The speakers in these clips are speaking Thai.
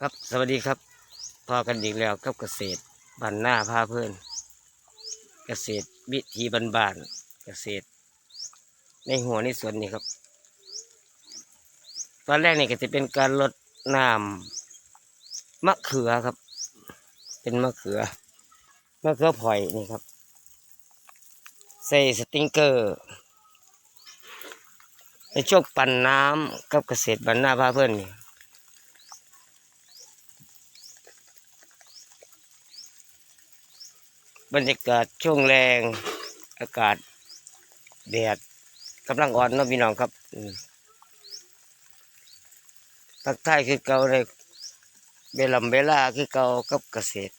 ครับสวัสดีครับพอกันอีกแล้วกับเกษตรบ้านหน้าพาเพื่อน เกษตรวิธีบานเกษตร ในหัวในสวนนี่ครับ ตอนแรกนี่ก็จะเป็นการลดน้ำมะเขือครับ เป็นมะเขือมะเขือพลอยนี่ครับ ใส่สติงเกอร์ในช่วงปั่นน้ำกับเกษตรบ้านหน้าพาเพื่อนนี่ บรรยากาศช่วงแรงอากาศแดดกำลังอ่อนนะพี่น้องครับอืมทักทายคือเก่าเลยเบลำเบล่าคือเก่ากับเกษตร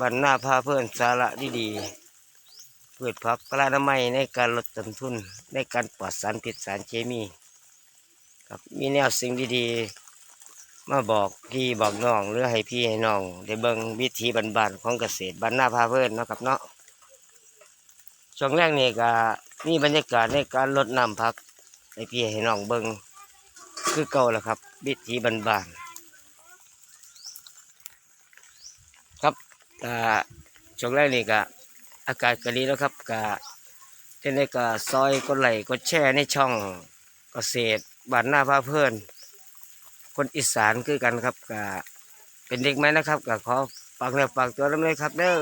บรรณาพาเพื่อนสาระดีๆเพืชผักกระนามัยในการลดต้นทุนในการปลอดสารพิษสารเคมีครับมีแนวสิ่งดีๆ มาบอกพี่บอกน้องหรือให้พี่ให้น้องได้เบิ่งวิธีบานของเกษตรบ้านนาพาเพื่อนนะครับเนาะช่วงแรกนี่ก็มีบรรยากาศในการลดน้ำพักให้พี่ให้น้องเบิ่งคือเก่าแหละครับ วิธีบานๆครับก็ช่วงแรกนี่ก็อากาศก็ดีแล้วครับก็เช่นนี้ก็ซอยกดไหลกดแชร์ในช่องเกษตรบ้านนาพาเพื่อน คนอีสานคือกันครับก็เป็นเด็กไหมนะครับก็ขอฝากเนื้อฝากตัวน้ำเลยครับ เด้อ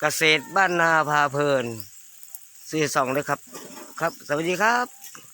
เกษตรบ้านนาพาเพลินสื่อสองเลยครับ ครับ สวัสดีครับ